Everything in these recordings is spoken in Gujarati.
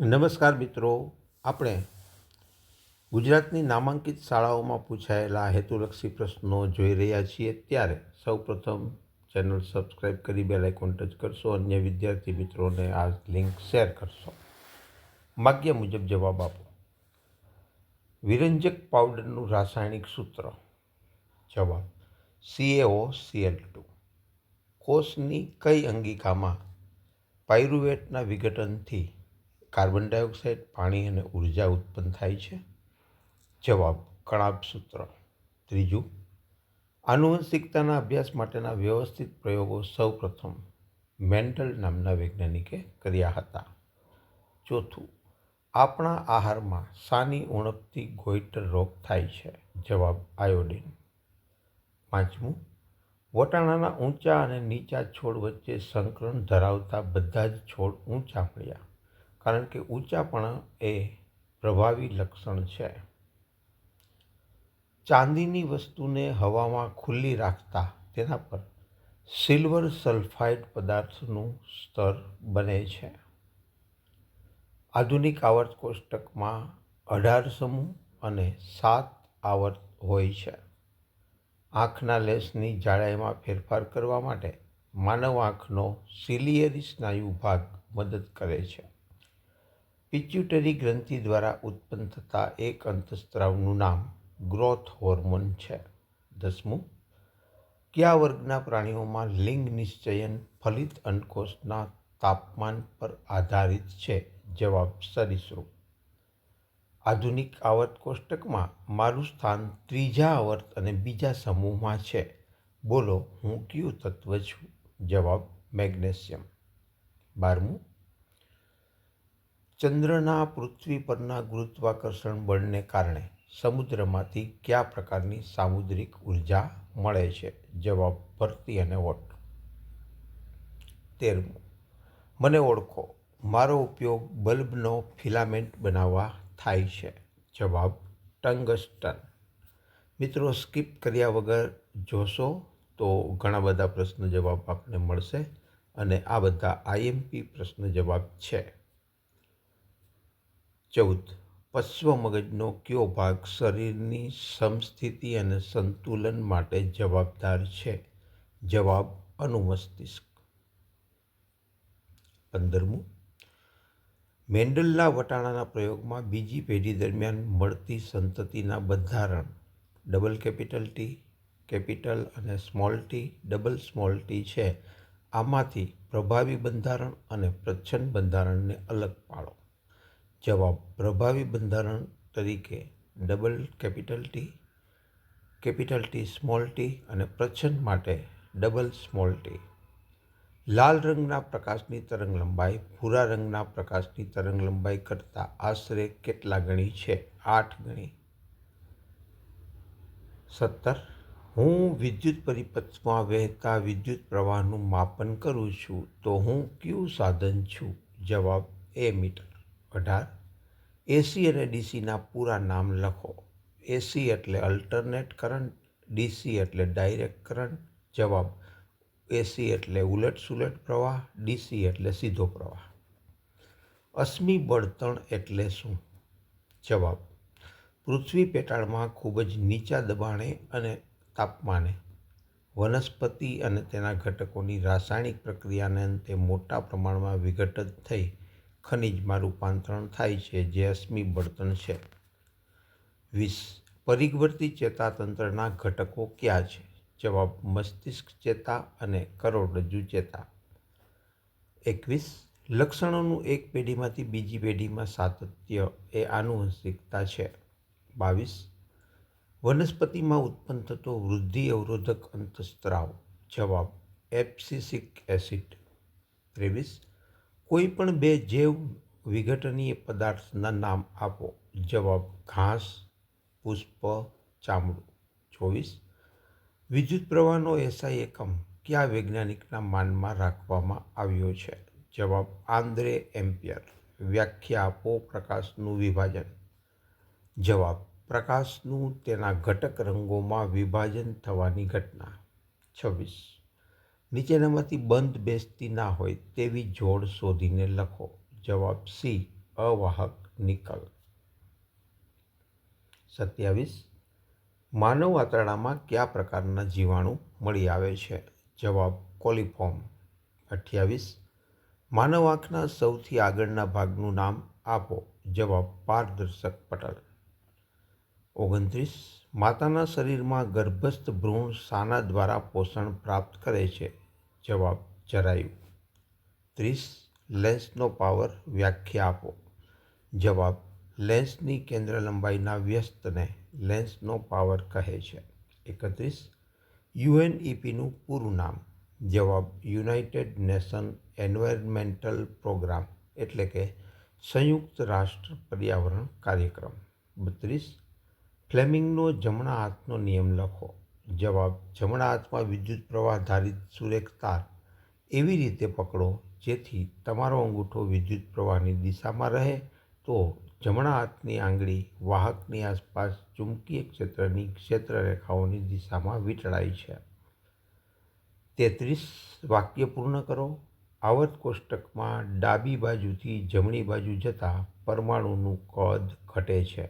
નમસ્કાર મિત્રો. આપણે ગુજરાતની નામાંકિત શાળાઓમાં પૂછાયેલા હેતુલક્ષી પ્રશ્નો જોઈ રહ્યા છીએ ત્યારે સૌપ્રથમ ચેનલ સબસ્ક્રાઈબ કરી બેલ આઇકોન ટચ કરશો. અન્ય વિદ્યાર્થી મિત્રોને આ લિંક શેર કરશો. માગ્ય મુજબ જવાબ આપો. વિરંજક પાવડરનું રાસાયણિક સૂત્ર. જવાબ સીએઓ સીએલ ટુ કોષની કઈ અંગિકામાં પાયરુવેટના વિઘટનથી કાર્બન ડાયોક્સાઇડ, પાણી અને ઊર્જા ઉત્પન્ન થાય છે. જવાબ કણાભ સૂત્ર. ત્રીજું, આનુવંશિકતાના અભ્યાસ માટેના વ્યવસ્થિત પ્રયોગો સૌપ્રથમ મેન્ટલ નામના વૈજ્ઞાનિકે કર્યા હતા. ચોથું, આપણા આહારમાં સાની ઉણપથી ગોઈટર રોગ થાય છે. જવાબ, આયોડિન. પાંચમું, વટાણાના ઊંચા અને નીચા છોડ વચ્ચે સંકલન ધરાવતા બધા જ છોડ ઊંચા મળ્યા કારણ કે ઊંચાપણ એ પ્રભાવી લક્ષણ છે. ચાંદીની વસ્તુને હવામાં ખુલ્લી રાખતા તેના પર સિલ્વર સલ્ફાઇડ પદાર્થનું સ્તર બને છે. આધુનિક આવર્ત કોષ્ટકમાં અઢાર સમૂહ અને સાત આવર્ત હોય છે. આંખના લેન્સની જાડાઈમાં ફેરફાર કરવા માટે માનવ આંખનો સિલિયરી સ્નાયુ ભાગ મદદ કરે છે. પિચ્યુટરી ગ્રંથિ દ્વારા ઉત્પન્ન થતા એક અંતઃસ્ત્રાવનું નામ ગ્રોથ હોર્મોન છે. દસમું, કયા વર્ગના પ્રાણીઓમાં લિંગ નિશ્ચયન, ફલિત અંડકોષના તાપમાન પર આધારિત છે? જવાબ સરિસૃપ. આધુનિક આવર્ત કોષ્ટકમાં મારું સ્થાન ત્રીજા આવર્ત અને બીજા સમૂહમાં છે. બોલો, હું કયું તત્વ છું? જવાબ મેગ્નેશિયમ. બારમું ચંદ્રના પૃથ્વી પરના ગુરુત્વાકર્ષણ બળને કારણે સમુદ્રમાંથી કયા પ્રકારની સામુદ્રિક ઊર્જા મળે છે? જવાબ ભરતી અને વોટ. તેરમું. મને ઓળખો. મારો ઉપયોગ બલ્બનો ફિલામેન્ટ બનાવવા થાય છે. જવાબ ટંગસ્ટન. મિત્રો, સ્કીપ કર્યા વગર જોશો તો ઘણા બધા પ્રશ્ન જવાબ આપને મળશે અને આ બધા આઈએમપી પ્રશ્ન જવાબ છે. ચૌદ. પશ્વ મગજનો કયો ભાગ શરીરની સમસ્થિતિ અને સંતુલન માટે જવાબદાર છે? જવાબ અનુમસ્તિષ્ક પંદરમું. મેન્ડલના વટાણાના પ્રયોગમાં બીજી પેઢી દરમિયાન મળતી સંતતિના બંધારણ ડબલ કેપિટલ ટી, કેપિટલ અને small T, double small T છે. આમાંથી પ્રભાવી બંધારણ અને પ્રચ્છન્ન બંધારણને અલગ પાડો. જવાબ, પ્રભાવી બંધારણ તરીકે double capital T capital T small T અને પ્રચ્છન્ન માટે ડબલ સ્મોલ ટી. લાલ રંગના પ્રકાશની તરંગ લંબાઈ, ભૂરા રંગના પ્રકાશની તરંગ લંબાઈ કરતાં આશરે કેટલા ગણી છે? આઠ ગણી. સત્તર. હું વિદ્યુત પરિપથમાં વહેતા વિદ્યુત પ્રવાહનું માપન કરું છું તો હું કયું સાધન છું? જવાબ, એ મીટર. અઢાર એસી અને ડીસીના પૂરા નામ લખો. એસી એટલે અલ્ટરનેટ કરંટ ડીસી એટલે ડાયરેક્ટ કરંટ, જવાબ એસી એટલે ઉલટસુલટ પ્રવાહ ડીસી એટલે સીધો પ્રવાહ. અશ્મિ બળતણ એટલે શું? જવાબ, પૃથ્વી પેટાળમાં ખૂબ જ નીચા દબાણે અને તાપમાને, વનસ્પતિ અને તેના ઘટકોની રાસાયણિક પ્રક્રિયાને અંતે મોટા પ્રમાણમાં વિઘટન થઈ ખનિજમાં રૂપાંતરણ થાય છે, જે અશ્મિ બળતણ છે. વીસ, પરિઘવર્તી ચેતાતંત્રના ઘટકો કયા છે? જવાબ, મસ્તિષ્ક ચેતા અને કરોડરજ્જુ ચેતા. એકવીસ, લક્ષણોનું એક પેઢીમાંથી બીજી પેઢીમાં સાતત્ય એ આનુવંશિકતા છે. બાવીસ, વનસ્પતિમાં ઉત્પન્ન થતો વૃદ્ધિ અવરોધક અંતસ્ત્રાવ. જવાબ, એપ્સિસિક એસિડ. ત્રેવીસ કોઈ પણ બે જૈવ વિઘટનીય પદાર્થના નામ આપો. જવાબ ઘાસ, પુષ્પ, ચામડું. ચોવીસ. વિદ્યુત પ્રવાહનો એસઆઈ એકમ કયા વૈજ્ઞાનિકના માનમાં રાખવામાં આવ્યો છે? જવાબ આંદ્રે એમ્પિયર. વ્યાખ્યા આપો પ્રકાશનું વિભાજન. જવાબ પ્રકાશનું તેના ઘટક રંગોમાં વિભાજન થવાની ઘટના. છવ્વીસ. નીચેનામાંથી બંધ બેસતી ના હોય તેવી જોડ શોધીને લખો. જવાબ સી, અવાહક નિકલ. સત્યાવીસ, માનવ આંતરડામાં કયા પ્રકારના જીવાણુ મળી આવે છે? જવાબ કોલિફોર્મ. અઠ્યાવીસ, માનવ આંખના સૌથી આગળના ભાગનું નામ આપો. જવાબ પારદર્શક પટલ. ઓગણત્રીસ, માતાના શરીરમાં ગર્ભસ્થ ભ્રૂણ શાના દ્વારા પોષણ પ્રાપ્ત કરે છે. જવાબ જરાયું. ત્રીસ, લેન્સનો પાવર વ્યાખ્યા આપો. જવાબ, લેન્સની કેન્દ્ર લંબાઈના વ્યસ્તને લેન્સનો પાવર કહે છે. એકત્રીસ, યુએનઈપીનું પૂરું નામ. જવાબ, યુનાઇટેડ નેશન એન્વાયરમેન્ટલ પ્રોગ્રામ, એટલે કે સંયુક્ત રાષ્ટ્ર પર્યાવરણ કાર્યક્રમ. બત્રીસ, ફ્લેમિંગનો જમણા હાથનો નિયમ લખો. જવાબ, જમણા હાથમાં વિદ્યુત પ્રવાહ ધારિત સુરેખ તાર. એવી રીતે પકડો, જેથી તમારો અંગૂઠો વિદ્યુત પ્રવાહની દિશામાં રહે તો જમણા હાથની આંગળી વાહકની આસપાસ ચુંબકીય ક્ષેત્રની ક્ષેત્રરેખાઓની દિશામાં વીંટળાય છે. તેત્રીસ વાક્ય પૂર્ણ કરો. આવર્ત કોષ્ટકમાં ડાબી બાજુથી જમણી બાજુ જતાં પરમાણુનું કદ ઘટે છે.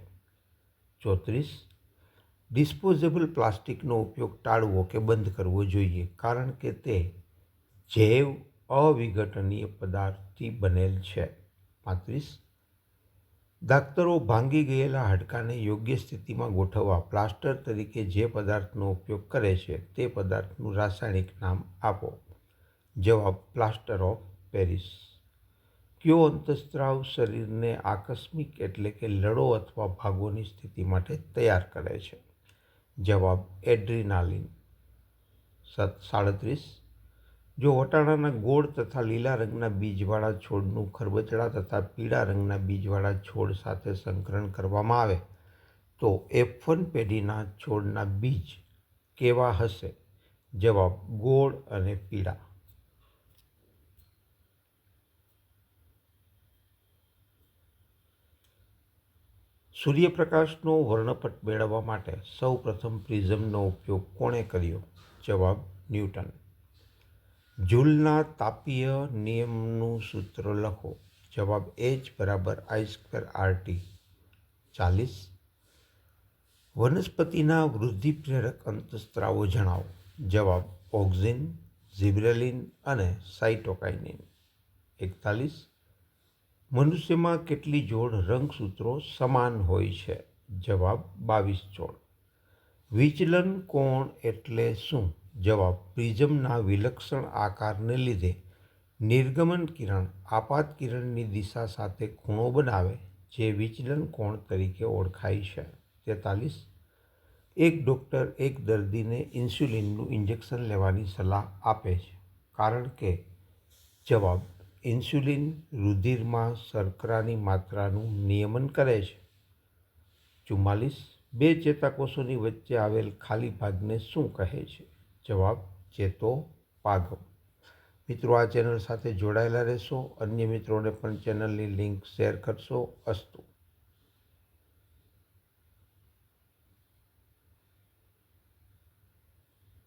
ચોત્રીસ ડિસ્પોઝેબલ પ્લાસ્ટિકનો ઉપયોગ ટાળવો કે બંધ કરવો જોઈએ, કારણ કે તે જૈવ અવિઘટનીય પદાર્થથી બનેલ છે. પાંત્રીસ. ડાક્તરો ભાંગી ગયેલા હાડકાને યોગ્ય સ્થિતિમાં ગોઠવવા પ્લાસ્ટર તરીકે જે પદાર્થનો ઉપયોગ કરે છે તે પદાર્થનું રાસાયણિક નામ આપો. જવાબ, પ્લાસ્ટર ઓફ પેરિસ. કયો અંતસ્ત્રાવ શરીરને આકસ્મિક એટલે કે લડો અથવા ભાગોની સ્થિતિ માટે તૈયાર કરે છે? જવાબ એડ્રીનાલિન. સત, સાડત્રીસ. જો વટાણાના ગોળ તથા લીલા રંગના બીજવાળા છોડનું ખરબચડા તથા પીળા રંગના બીજવાળા છોડ સાથે સંકરણ કરવામાં આવે, તો એફ વન પેઢીના છોડના બીજ કેવા હશે? જવાબ ગોળ અને પીળા. સૂર્યપ્રકાશનો વર્ણપટ મેળવવા માટે સૌ પ્રથમ પ્રિઝમનો ઉપયોગ કોણે કર્યો? જવાબ ન્યૂટન. જૂલના તાપીય નિયમનું સૂત્ર લખો. જવાબ એચ બરાબર આઈ સ્ક્વેર આરટી ચાલીસ. વનસ્પતિના વૃદ્ધિ પ્રેરક અંતસ્ત્રાવો જણાવો. જવાબ ઓક્ઝિન, ઝિબ્રેલિન અને સાઇટોકાઇનિન. એકતાલીસ. મનુષ્યમાં કેટલી જોડ રંગસૂત્રો સમાન હોય છે? જવાબ બાવીસ જોડ. વિચલન કોણ એટલે શું? જવાબ, પ્રિઝમના વિલક્ષણ આકારને લીધે નિર્ગમન કિરણ આપાત કિરણની દિશા સાથે ખૂણો બનાવે, જે વિચલન કોણ તરીકે ઓળખાય છે? તેતાલીસ. એક ડૉક્ટર એક દર્દીને ઇન્સ્યુલિનનું ઇન્જેક્શન લેવાની સલાહ આપે છે, કારણ કે, જવાબ ઇન્સ્યુલિન રુધિરમાં શર્કરાની માત્રાનું નિયમન કરે છે. ચુમ્માલીસ બે ચેતાકોષોની વચ્ચે આવેલ ખાલી ભાગને શું કહે છે? જવાબ, ચેતો પાગમ મિત્રો, આ ચેનલ સાથે જોડાયેલા રહેશો. અન્ય મિત્રોને પણ ચેનલની લિંક શેર કરશો. અસ્તુ.